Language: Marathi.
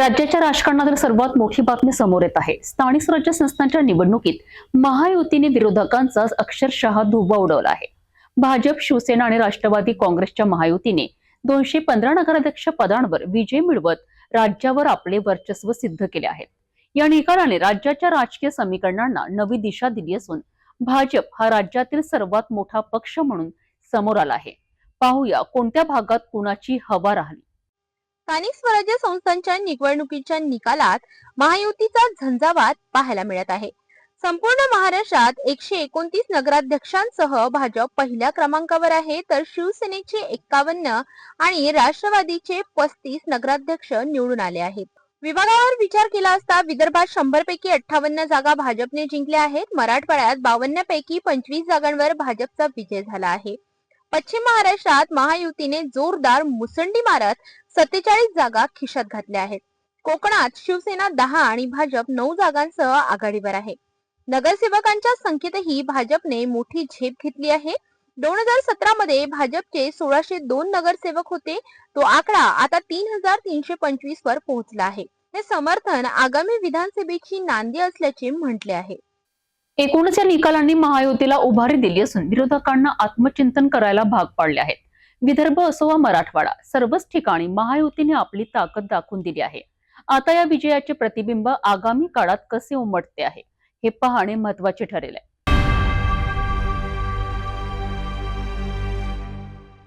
राज्याच्या राजकारणातील सर्वात मोठी बातमी समोर येत आहे. स्थानिक स्वराज्य संस्थांच्या निवडणुकीत महायुतीने विरोधकांचा अक्षरशः धुव्वा उडवला आहे. भाजप शिवसेना आणि राष्ट्रवादी काँग्रेसच्या महायुतीने दोनशे पंधरा नगराध्यक्ष पदांवर विजय मिळवत राज्यावर आपले वर्चस्व सिद्ध केले आहे. या निकालाने राज्याच्या राजकीय समीकरणांना नवी दिशा दिली असून भाजप हा राज्यातील सर्वात मोठा पक्ष म्हणून समोर आला आहे. पाहूया कोणत्या भागात कुणाची हवा राहिली. स्थानिक स्वराज्य संस्थांच्या निवडणुकीच्या निकालात महायुतीचा झंझावात पाहायला मिळत आहे. संपूर्ण महाराष्ट्रात एकशे एकोणतीस नगराध्यक्षांसह भाजप पहिल्या क्रमांकावर आहे तर शिवसेनेचे एक्कावन्न आणि राष्ट्रवादीचे पस्तीस नगराध्यक्ष निवडून आले आहेत. विभागावर विचार केला असता विदर्भात शंभर पैकी अठ्ठावन्न जागा भाजपने जिंकल्या आहेत मराठवाड्यात बावन्न पैकी पंचवीस जागांवर भाजपचा विजय झाला आहे. पश्चिम महाराष्ट्रात महायुतीने जोरदार मुसंडी मारत सत्तेचाळीस जागा खिशात घातल्या आहेत. कोकणात शिवसेना दहा आणि भाजप नऊ जागांसह आघाडीवर आहे. नगरसेवकांच्या संख्येतही भाजपने मोठी झेप घेतली आहे. दोन हजार सतरा मध्ये भाजपचे सोळाशे दोन नगरसेवक होते. तो आकडा आता तीन हजार तीनशे पंचवीस वर पोहोचला आहे. हे समर्थन आगामी विधानसभेची नांदी असल्याचे म्हटले आहे. एकूणच या निकालांनी महायुतीला उभारी दिली असून विरोधकांना आत्मचिंतन करायला भाग पाडले आहेत. विदर्भ असो वा मराठवाडा सर्वच ठिकाणी महायुतीने आपली ताकद दाखवून दिली आहे. आता या विजयाचे प्रतिबिंब आगामी काळात कसे उमटते आहे हे पाहणे महत्त्वाचे ठरेल. आहे